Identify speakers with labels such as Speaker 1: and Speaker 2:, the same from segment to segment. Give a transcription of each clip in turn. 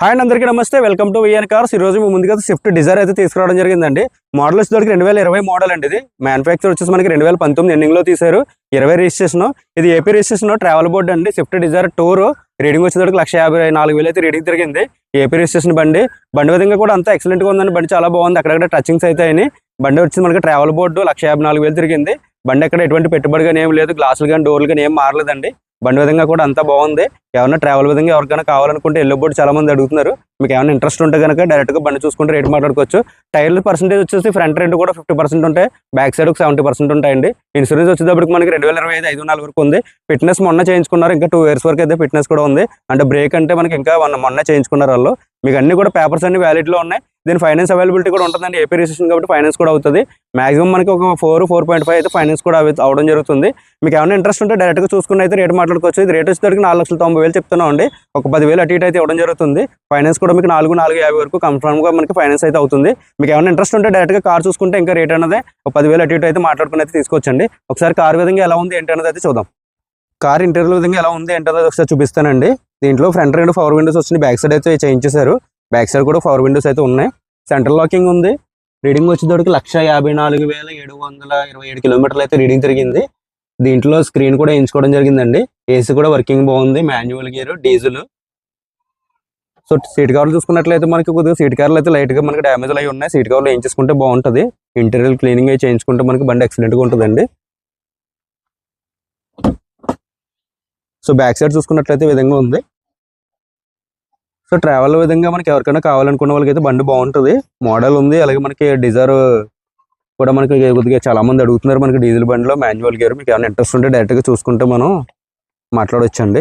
Speaker 1: Hi and అందరికీ నమస్తే. Welcome to VN cars ఈ రోజు మీ ముందుగా స్విఫ్ట్ డిజైర్ అయితే తీసుకురావడం జరిగిందండి. మోడల్ వచ్చేసరికి రెండు వేల ఇరవై మోడల్ అండి ఇది. మ్యానుఫ్యాక్చర్ వచ్చేసి మనకి రెండు వేల పంతొమ్మిది ఎండింగ్ తీశారు. ఇరవై రిజిస్ట్రేషన్ ఇది ఏపీ రిజిస్ట్రేషన్ ట్రావెల్ బోర్డు అండి. Swift Dzire tour. రీడింగ్ వచ్చేసరికి లక్ష యాభై నాలుగు వేలు అయితే రీడింగ్ తిరిగింది ఏపీ రిజిస్ట్రేషన్ బండి. బండి విధంగా కూడా అంతా ఎక్సలెంట్గా ఉందండి. బండి చాలా బాగుంది. అక్కడక్కడ టచింగ్స్ అయితే బండి వచ్చి మనకి ట్రావెల్ బోర్డు లక్ష యాభై నాలుగు వేలు తిరిగింది. బండి ఎక్కడ ఎటువంటి పెట్టుబడి కానీ ఏం లేదు గ్లాసులు కానీ డోర్లు కానీ ఏం మారలేదండి. బండి విధంగా కూడా అంతా బాగుంది. ఏమన్నా ట్రావెల్ విధంగా ఎవరికైనా కావాలనుకుంటే ఎల్లో చాలా మంది అడుగుతున్నారు. మీకు ఏమైనా ఇంట్రెస్ట్ ఉంటే కనుక డైరెక్ట్గా బండి చూసుకుంటే రేట్ మాట్లాడుకోవచ్చు. టైర్ల పర్సెంటేజ్ వచ్చేసి ఫ్రంట్ రెండు కూడా ఫిఫ్టీ పర్సెంట్ ఉంటాయి. బ్యాక్ సైడ్ ఒక సెవెంటీ పర్సెంట్ ఉంటాయండి. ఇన్సూరెన్స్ వచ్చేటప్పటికి మనకి రెండు వేల ఇరవై ఐదు ఐదు నాలుగు వరకు ఉంది. ఫిట్నెస్ మొన్న చేయించుకున్నారు. ఇంకా టూ ఇయర్స్ వరకు అయితే ఫిట్నెస్ కూడా ఉంది. అంటే బ్రేక్ అంటే మనకి ఇంకా మొన్న మొన్న చేయించుకున్నారు వాళ్ళు. మీకు అన్ని కూడా పేపర్స్ అన్ని వ్యాలిడ్లో ఉన్నాయి. దీని ఫైనాన్స్ అవైలబిలిటీ కూడా ఉంటుందండి. ఏపీ రిజిస్ట్రేషన్ కాబట్టి ఫైనాన్స్ కూడా అవుతుంది. మాక్సిమం మనకి ఒక ఫోర్ ఫోర్ పాయింట్ ఫైవ్ అయితే ఫైనాన్స్ కూడా అవి అవడం జరుగుతుంది. మీకు ఏమైనా ఇంట్రెస్ట్ ఉంటే డైరెక్ట్గా చూసుకుని అయితే రేట్ మాట్లాడుకోవచ్చు. ఇది రేట్ వచ్చేసరికి నాలుగు లక్షల తొంభై వేలు చెప్తున్నాం అండి. ఒక పదివేలు అటు ఇటు అయితే ఇవ్వడం జరుగుతుంది. ఫైనాన్స్ కూడా మీకు నాలుగు నాలుగు యాభై వరకు కన్ఫర్మ్గా మనకి ఫైనాన్స్ అయితే అవుతుంది. మీకు ఏమైనా ఇంట్రెస్ట్ ఉంటే డైరెక్ట్గా కార్ చూసుకుంటే ఇంకా రేట్ అనేది ఒక పదివేలు అటు ఇటు అయితే మాట్లాడుకుని అయితే తీసుకోవచ్చండి. ఒకసారి కార్ విధంగా ఎలా ఉంది ఏంటి అనేది అయితే చూద్దాం. కార్ ఇంటీరియర్ విధంగా ఎలా ఉంది ఏంటనేది ఒకసారి చూపిస్తానండి. దీంట్లో ఫ్రంట్ రెండు పవర్ విండోస్ వచ్చినాయి. బ్యాక్ సైడ్ అయితే చేయించేశారు బ్యాక్ సైడ్ కూడా పవర్ విండోస్ అయితే ఉన్నాయి. సెంట్రల్ లాకింగ్ ఉంది. రీడింగ్ వచ్చేటప్పటికి లక్ష యాభై నాలుగు వేల ఏడు వందల ఇరవై ఏడు కిలోమీటర్లు అయితే రీడింగ్ తిరిగింది. దీంట్లో స్క్రీన్ కూడా ఎంచుకోవడం జరిగిందండి. ఏసీ కూడా వర్కింగ్ బాగుంది. Manual gear diesel. So seat కవర్లు చూసుకున్నట్లయితే మనకి కొద్దిగా సీట్ కవర్లు అయితే లైట్గా మనకి డ్యామేజ్ అయి ఉన్నాయి. సీట్ కవర్లు వేయించుకుంటే బాగుంటుంది. ఇంటీరియర్ క్లీనింగ్ అయి చేయించుకుంటే మనకి బండి ఎక్సలెంట్గా ఉంటుందండి. సో బ్యాక్ సైడ్ చూసుకున్నట్లయితే విధంగా ఉంది. సో ట్రావెల్ విధంగా మనకి ఎవరికైనా కావాలనుకున్న వాళ్ళకి అయితే బండి బాగుంటుంది. మోడల్ ఉంది. అలాగే మనకి డిజైర్ కూడా మనకి కొద్దిగా చాలా మంది అడుగుతున్నారు మనకి డీజిల్ బండిలో. మాన్యువల్ గేర్ మీకు ఏమైనా ఇంట్రెస్ట్ ఉంటే డైరెక్ట్గా చూసుకుంటే మనం మాట్లాడొచ్చండి.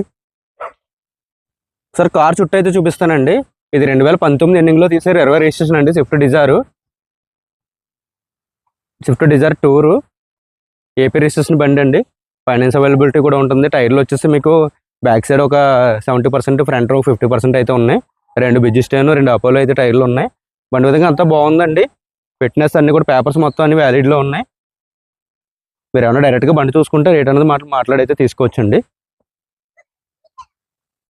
Speaker 1: సార్ కార్ చుట్టూ అయితే చూపిస్తానండి. ఇది రెండు వేల పంతొమ్మిది ఎన్నింగ్లో తీసారు. ఇరవై రిజిస్ట్రేషన్ అండి. Swift Dzire Swift Dzire tour AP registration బండి అండి. ఫైనాన్స్ అవైలబిలిటీ కూడా ఉంటుంది. టైర్లు వచ్చేసి మీకు బ్యాక్ సైడ్ ఒక సెవెంటీ పర్సెంట్ ఫ్రంట్ ఒక ఫిఫ్టీ పర్సెంట్ అయితే ఉన్నాయి. రెండు బిజీ స్టాన్ రెండు అపోలో అయితే టైర్లు ఉన్నాయి. బండి విధంగా అంతా బాగుందండి. ఫిట్నెస్ అన్ని కూడా పేపర్స్ మొత్తం అన్ని వ్యాలిడ్లో ఉన్నాయి. మీరు ఏమైనా డైరెక్ట్గా బండి చూసుకుంటే రేట్ అనేది మాట మాట్లాడైతే తీసుకోవచ్చండి.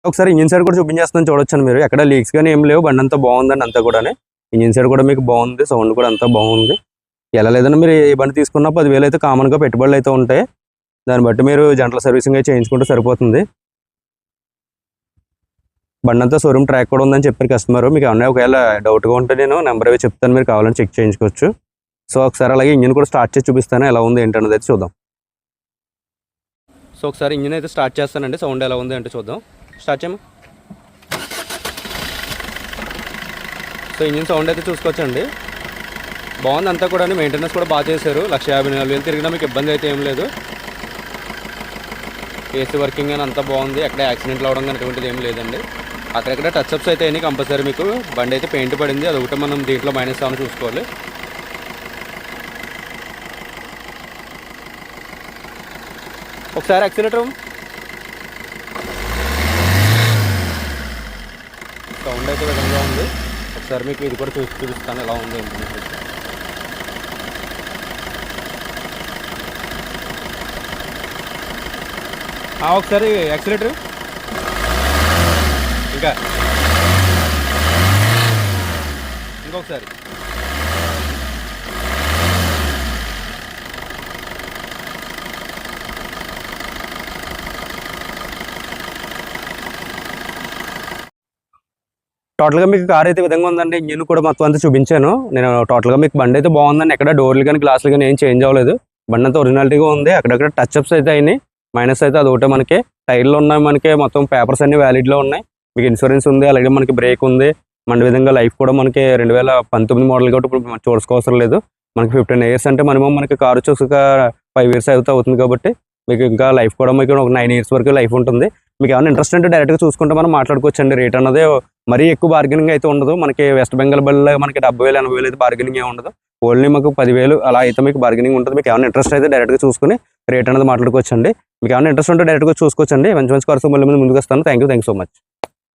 Speaker 1: ఒకసారి ఇంజిన్ సైడ్ కూడా చూపించేస్తాను చూడొచ్చండి మీరు. ఎక్కడ లీక్స్ కానీ ఏం లేవు. బండి అంతా బాగుందండి అంతా కూడా ఇంజిన్ సైడ్ కూడా మీకు బాగుంది. సౌండ్ కూడా అంతా బాగుంది. ఎలా లేదన్నా మీరు ఏ బండి తీసుకున్నా పదివేలు అయితే కామన్గా పెట్టుబడులు అయితే ఉంటాయి. దాన్ని బట్టి మీరు జంటల సర్వీసింగ్ అయితే చేయించుకుంటే సరిపోతుంది. బండంతా షోరూమ్ ట్రాక్ కూడా ఉందని చెప్పారు కస్టమర్. మీకు ఏమన్నా ఒకవేళ డౌట్గా ఉంటే నేను నెంబర్ అవి చెప్తాను. మీరు కావాలని చెక్ చేయించుకోవచ్చు. సో ఒకసారి అలాగే ఇంజిన్ కూడా స్టార్ట్ చేసి చూపిస్తాను. ఎలా ఉంది ఏంటన్నది అయితే చూద్దాం. సో ఒకసారి ఇంజిన్ అయితే స్టార్ట్ చేస్తానండి. సౌండ్ ఎలా ఉంది అంటే చూద్దాం. స్టార్ట్ చేయము సో ఇంజిన్ సౌండ్ అయితే చూసుకోవచ్చండి. బాగుంది. అంతా కూడా మెయింటెనెన్స్ కూడా బాగా చేశారు. లక్ష యాభై నాలుగు వేలు తిరిగినా మీకు ఇబ్బంది అయితే ఏం లేదు. ఏసీ వర్కింగ్ అని అంతా బాగుంది. ఎక్కడ యాక్సిడెంట్లు అవడం కానీ అటువంటిది ఏం లేదండి. అక్కడక్కడ టచ్ అప్స్ అయితే అయినాయి కంపల్సరీ మీకు. బండి అయితే పెయింట్ పడింది. అది ఒకటి మనం దీంట్లో మైనస్ ఏమైనా చూసుకోవాలి. ఒకసారి యాక్సిలేటర్ సౌండ్ అయితే విధంగా ఉంది. ఒకసారి మీకు ఇది కూడా చూసి చూపిస్తాను ఎలా ఉంది ఒకసారి యాక్సిలేటర్ ఇంకా. ఇంకొకసారి. టోటల్గా మీకు కార్ అయితే విధంగా ఉందండి. ఇంజిన్ కూడా మొత్తం అంతా చూపించాను. నేను టోటల్గా మీకు బండి అయితే బాగుందండి. ఎక్కడ డోర్లు కానీ గ్లాసులు కానీ ఏం చేంజ్ అవ్వలేదు. బండి అంతా ఒరిజినాలిటీగా ఉంది. అక్కడక్కడ టచ్ అప్స్ అయితే అయినాయి. మైనస్ అయితే అది ఒకటే మనకి టైర్లు ఉన్నాయి మనకి. మొత్తం పేపర్స్ అన్ని వ్యాలిడ్లో ఉన్నాయి. మీకు ఇన్సూరెన్స్ ఉంది అలాగే మనకి బ్రేక్ ఉంది. మన విధంగా లైఫ్ కూడా మనకి రెండు వేల పంతొమ్మిది మోడల్ కాబట్టి ఇప్పుడు మనం చూసుకోవసరం లేదు. మనకి ఫిఫ్టీన్ ఇయర్స్ అంటే మనము మనకి కార్ చూసాక ఫైవ్ ఇయర్స్ అయితే అవుతుంది కాబట్టి మీకు ఇంకా లైఫ్ కూడా మీకు ఒక నైన్ ఇయర్స్ వరకు లైఫ్ ఉంటుంది. మీకు ఏమైనా ఇంట్రెస్ట్ అంటే డైరెక్ట్గా చూసుకుంటే మనం మాట్లాడుకోవచ్చు అండి రేట్ అన్నది మరీ ఎక్కువ బార్గెనింగ్ అయితే ఉండదు. మనకి వెస్ట్ బెంగాల్ బల్ల మనకి డెబ్బై వేలు ఎనభై వేలు అయితే బార్గెనింగ్ ఏ ఉండదు. ఓన్లీ మాకు పదివేలు అలా అయితే మీకు బార్గెనింగ్ ఉంటుంది. మీకు ఏమైనా ఇంట్రెస్ట్ అయితే డైరెక్ట్గా చూసుకుని రేట్ అనేది మాట్లాడుకోవచ్చండి. మీకు ఏమైనా ఇంట్రెస్ట్ ఉంటే డైరెక్ట్గా చూసుకోవచ్చు అండి మంచి మంచి కార్స్ మళ్ళీ ముందుకు వస్తాను. Thank you thank so much